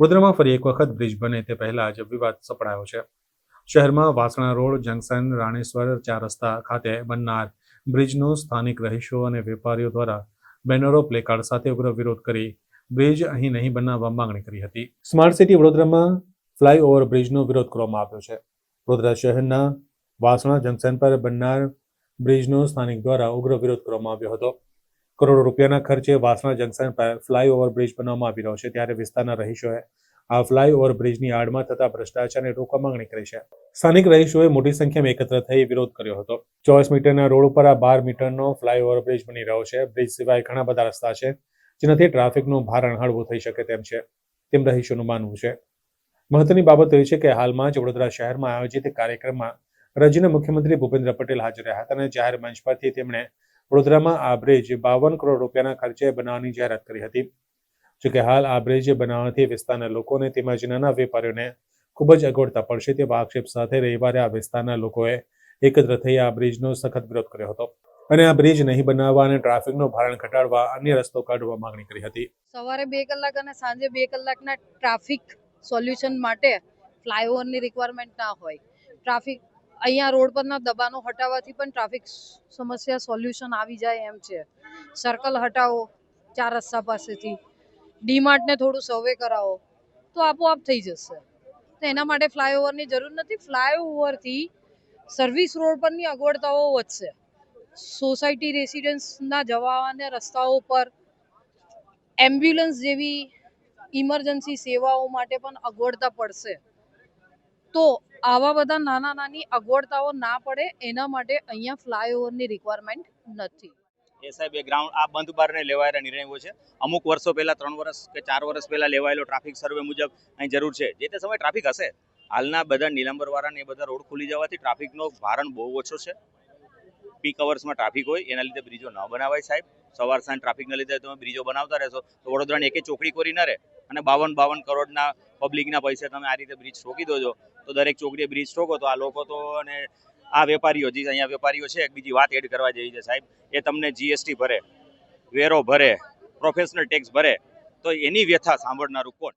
વડોદરામાં ફરી એક વખત બ્રિજ બને તે પહેલા જ વિવાદ સપડાયો છે. શહેરમાં વાસણા રોડ, જંકશન, રાણેશ્વર ચાર રસ્તા ખાતે બનનાર બ્રિજનો સ્થાનિક રહીશો અને વેપારીઓ દ્વારા બેનરો, પ્લેકાર્ડ સાથે ઉગ્ર વિરોધ કરી બ્રિજ અહીં નહીં બનાવવા માંગણી કરી હતી. સ્માર્ટ સિટી વડોદરામાં ફ્લાયઓવર બ્રિજનો વિરોધ કરવામાં આવ્યો છે. વડોદરા શહેરના વાસણા જંકશન પર બનનાર બ્રિજનો સ્થાનિક દ્વારા ઉગ્ર વિરોધ કરવામાં આવ્યો હતો. કરોડો રૂપિયાના ખર્ચે વાસણા જંકશન ફ્લાયઓવર બ્રિજ બનાવવામાં આવી રહ્યો છે. ત્યારે વિસ્તારના રહીશોએ આ ફ્લાયઓવર બ્રિજની આડમાં થતા ભ્રષ્ટાચારને રોકવા માંગણી કરી છે. સ્થાનિક રહીશોએ મોટી સંખ્યામાં એકત્ર થઈ વિરોધ કર્યો હતો. ચોવીસ મીટરના રોડ ઉપર આ બાર મીટરનો ફ્લાયઓવર બ્રિજ બની રહ્યો છે. બ્રિજ સિવાય ઘણા બધા રસ્તા છે, જેનાથી ટ્રાફિકનું ભારણ હળવું થઈ શકે તેમ છે, તેમ રહીશોનું માનવું છે. મહત્વની બાબત એ છે કે હાલમાં જ વડોદરા શહેરમાં આયોજિત કાર્યક્રમમાં રાજ્યના મુખ્યમંત્રી ભૂપેન્દ્ર પટેલ હાજર રહ્યા હતા અને જાહેર મંચ પરથી તેમણે વડોદરામાં આ બ્રિજ બાવન કરોડ રૂપિયાના ખર્ચે બનાવવાની જાહેરાત કરી હતી. જોકે હાલ આ બ્રિજ બનાવવાથી વિસ્તારના લોકોને તેમજ નાના વેપારીઓને ખૂબ જ અગવડતા પડશે તેવા આક્ષેપ સાથે રવિવારે આ વિસ્તારના લોકોએ એકત્ર થઈ આ બ્રિજનો સખત વિરોધ કર્યો હતો. અને આ બ્રિજ નહીં બનાવવા અને ટ્રાફિકનું ભારણ ઘટાડવા અન્ય રસ્તો કાઢવા માંગણી કરી હતી. સવારે બે કલાક અને સાંજે બે કલાકના ટ્રાફિક સોલ્યુશન માટે ફ્લાયઓવરની રિક્વાયરમેન્ટ ના હોય. ટ્રાફિક અહીંયા રોડ પરના દબાણો હટાવવાથી પણ ટ્રાફિક સમસ્યા સોલ્યુશન આવી જાય એમ છે. સર્કલ હટાવો ચાર રસ્તા પાસેથી. ડીમાર્ટને થોડું સર્વે કરાવો. તો આપોઆપ થઈ જશે. તો એના માટે ફ્લાયઓવરની જરૂર નથી. ફ્લાયઓવરથી સર્વિસ રોડ પરની અગવડતાઓ વધશે. સોસાયટી રેસિડેન્સના જવા અને રસ્તાઓ પર એમ્બ્યુલન્સ જેવી ઇમરજન્સી સેવાઓ માટે પણ અગવડતા પડશે. તો આવા બધા નાના નાની અગવડતાઓ ના પડે, એના માટે અહીંયા ફ્લાયઓવરની રિક્વાયરમેન્ટ નથી. એ સાહેબ, એ ગ્રાઉન્ડ આ બંધ બારને લેવાયેલા નિર્ણયો છે. અમુક વર્ષો પહેલા, ત્રણ વર્ષ કે ચાર વર્ષ પહેલા લેવાયેલો ટ્રાફિક સર્વે મુજબ અહીં જરૂર છે. જે તે સમયે ટ્રાફિક હશે. હાલના બધા નીલાંબર વાળાને એ બધા રોડ ખુલી જવાથી ટ્રાફિકનો ભારણ બહુ ઓછો છે. પીક અવર્સમાં ટ્રાફિક હોય, એના લીધે બ્રિજો ન બનાવાય સાહેબ. સવાર સાંજ ટ્રાફિકના લીધે તમે બ્રિજો બનાવતા રહેશો. તો વડોદરાની એકે ચોકડી કોરી ન રહે. અને બાવન બાવન કરોડના પબ્લિકના પૈસે તમે આ રીતે બ્રિજ ઠોકી દો તો દરેક ચોકડીએ બ્રિજ ઠોકો તો આ લોકો તો અને આ વેપારીઓ જે અહીંયા વેપારીઓ છે, એક બીજી વાત એડ કરવા જેવી છે, સાહેબ, એ તમને જીએસટી ભરે, વેરો ભરે પ્રોફેશનલ ટેક્સ ભરે, તો એની વ્યથા સાંભળનારું કોણ?